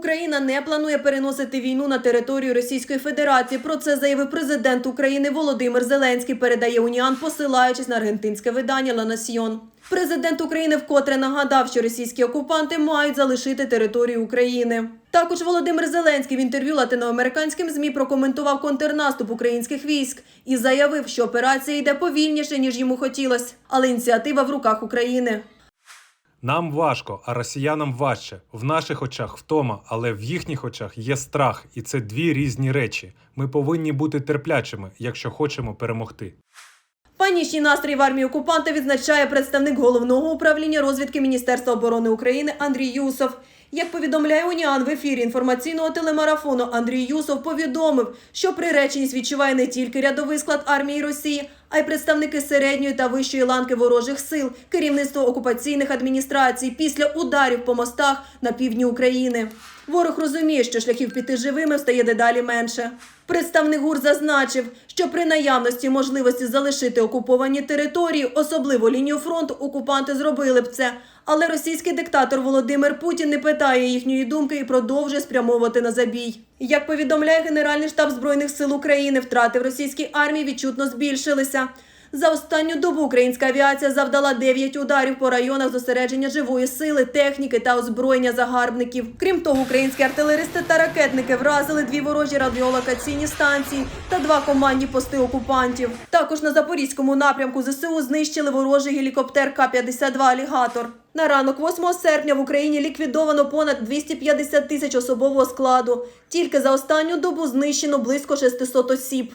Україна не планує переносити війну на територію Російської Федерації. Про це заявив президент України Володимир Зеленський. Передає Уніан, посилаючись на аргентинське видання «Ла Насьйон». Президент України вкотре нагадав, що російські окупанти мають залишити територію України. Також Володимир Зеленський в інтерв'ю латиноамериканським змі прокоментував контрнаступ українських військ і заявив, що операція йде повільніше ніж йому хотілося, але ініціатива в руках України. Нам важко, а росіянам важче. В наших очах втома, але в їхніх очах є страх, і це дві різні речі. Ми повинні бути терплячими, якщо хочемо перемогти. Панічні настрої в армії окупанта відзначає представник головного управління розвідки Міністерства оборони України Андрій Юсов. Як повідомляє Уніан в ефірі інформаційного телемарафону, Андрій Юсов повідомив, що приреченість відчуває не тільки рядовий склад армії Росії, а й представники середньої та вищої ланки ворожих сил, керівництво окупаційних адміністрацій після ударів по мостах на півдні України. Ворог розуміє, що шляхів піти живими стає дедалі менше. Представник ГУР зазначив, що при наявності можливості залишити окуповані території, особливо лінію фронту, окупанти зробили б це. Але російський диктатор Володимир Путін не питає їхньої думки і продовжує спрямовувати на забій. Як повідомляє Генеральний штаб збройних сил України, втрати в російській армії відчутно збільшилися. За останню добу українська авіація завдала 9 ударів по районах зосередження живої сили, техніки та озброєння загарбників. Крім того, українські артилеристи та ракетники вразили дві ворожі радіолокаційні станції та два командні пости окупантів. Також на запорізькому напрямку ЗСУ знищили ворожий гелікоптер К-52 «Алігатор». На ранок 8 серпня в Україні ліквідовано понад 250 тисяч особового складу. Тільки за останню добу знищено близько 600 осіб.